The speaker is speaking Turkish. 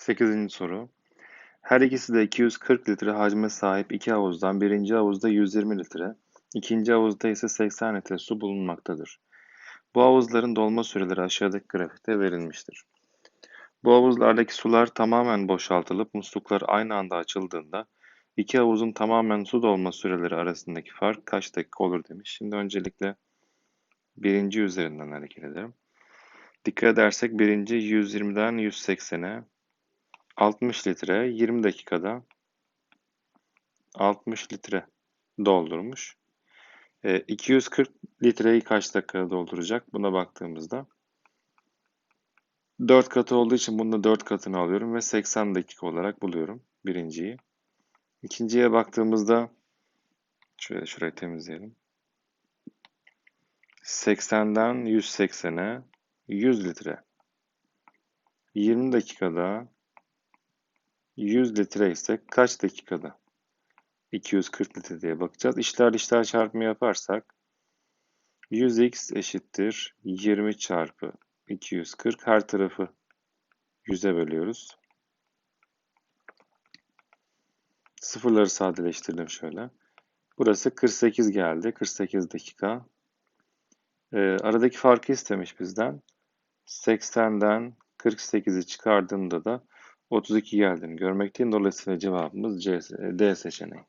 8. soru. Her ikisi de 240 litre hacme sahip iki havuzdan birinci havuzda 120 litre, ikinci havuzda ise 80 litre su bulunmaktadır. Bu havuzların dolma süreleri aşağıdaki grafikte verilmiştir. Bu havuzlardaki sular tamamen boşaltılıp musluklar aynı anda açıldığında iki havuzun tamamen su dolma süreleri arasındaki fark kaç dakika olur demiş. Şimdi öncelikle birinci üzerinden hareket edelim. Dikkat edersek birinci 120'den 180'e 60 litre 20 dakikada 60 litre doldurmuş. E, 240 litreyi kaç dakikada dolduracak? Buna baktığımızda 4 katı olduğu için bunda 4 katını alıyorum ve 80 dakika olarak buluyorum birinciyi. İkinciye baktığımızda şöyle şurayı temizleyelim. 80'den 180'e 100 litre. 20 dakikada 100 litre ise kaç dakikada? 240 litre diye bakacağız. İşler dışlar çarpımı yaparsak 100x eşittir 20 çarpı 240 her tarafı 100'e bölüyoruz. Sıfırları sadeleştirdim şöyle. Burası 48 geldi. 48 dakika. Ee, aradaki farkı istemiş bizden. 80'den 48'i çıkardığımda da 32 geldiğini görmekteyim. Dolayısıyla cevabımız C, D seçeneği.